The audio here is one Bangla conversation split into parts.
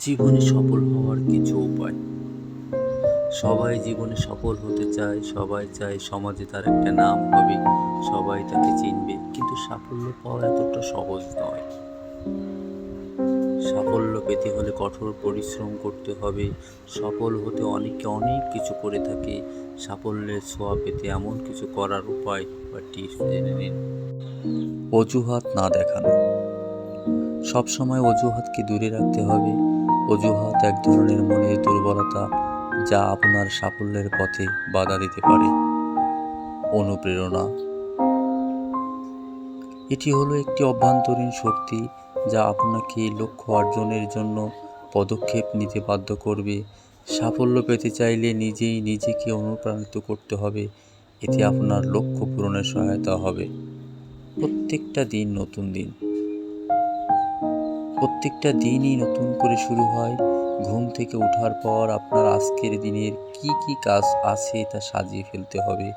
জীবনে সফল হওয়ার কিছু উপায়। সবাই জীবনে সফল হতে চায়, সবাই চায় সমাজে তার একটা নাম হবে, সবাই তাকে চিনবে। কিন্তু সাফল্য পাওয়া এতটা সহজ নয়। সাফল্য পেতে হলে কঠোর পরিশ্রম করতে হবে। সফল হতে অনেকে অনেক কিছু করে থাকে। সাফল্যের ছোঁয়া পেতে এমন কিছু করার উপায় বা টিপস জেনে নিন। অজুহাত না দেখানো। সবসময় অজুহাতকে দূরে রাখতে হবে। অজুহাত এক ধরনের মনের দুর্বলতা যা আপনার সাফল্যের পথে বাধা দিতে পারে। অনুপ্রেরণা। এটি হলো একটি অভ্যন্তরীণ শক্তি যা আপনাকে লক্ষ্য অর্জনের জন্য পদক্ষেপ নিতে বাধ্য করবে। সাফল্য পেতে চাইলে নিজেই নিজেকে অনুপ্রাণিত করতে হবে। এতে আপনার লক্ষ্য পূরণে সহায়তা হবে। প্রত্যেকটা দিন নতুন দিন। প্রত্যেকটা দিনই নতুন করে শুরু হয়। ঘুম থেকে ওঠার পর আপনার আজকের দিনের কি কি কাজ আছে তা সাজিয়ে ফেলতে হবে।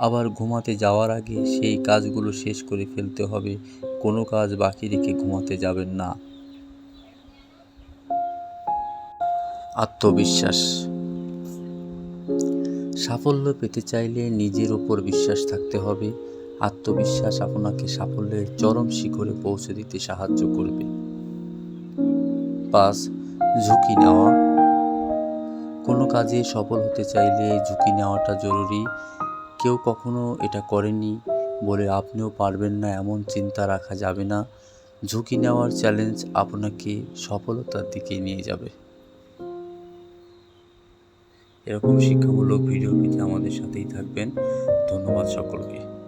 আবার ঘুমাতে যাওয়ার আগে সেই কাজগুলো শেষ করে ফেলতে হবে। কোনো কাজ বাকি রেখে ঘুমাতে যাবেন না। আত্মবিশ্বাস। সাফল্য পেতে চাইলে নিজের ওপর বিশ্বাস থাকতে হবে। আত্মবিশ্বাস আপনাকে সাফল্যের চরম শিখরে পৌঁছে দিতে সাহায্য করবে। পাঁচ ঝুঁকি নেওয়া। কোনো কাজে সফল হতে চাইলে ঝুঁকি নেওয়াটা জরুরি। কেউ কখনো এটা করেনি বলে আপনিও পারবেন না, এমন চিন্তা রাখা যাবে না। ঝুঁকি নেওয়ার চ্যালেঞ্জ আপনাকে সফলতার দিকে নিয়ে যাবে। এরকম শিক্ষামূলক ভিডিও পেতে আমাদের সাথেই থাকবেন। ধন্যবাদ সকলকে।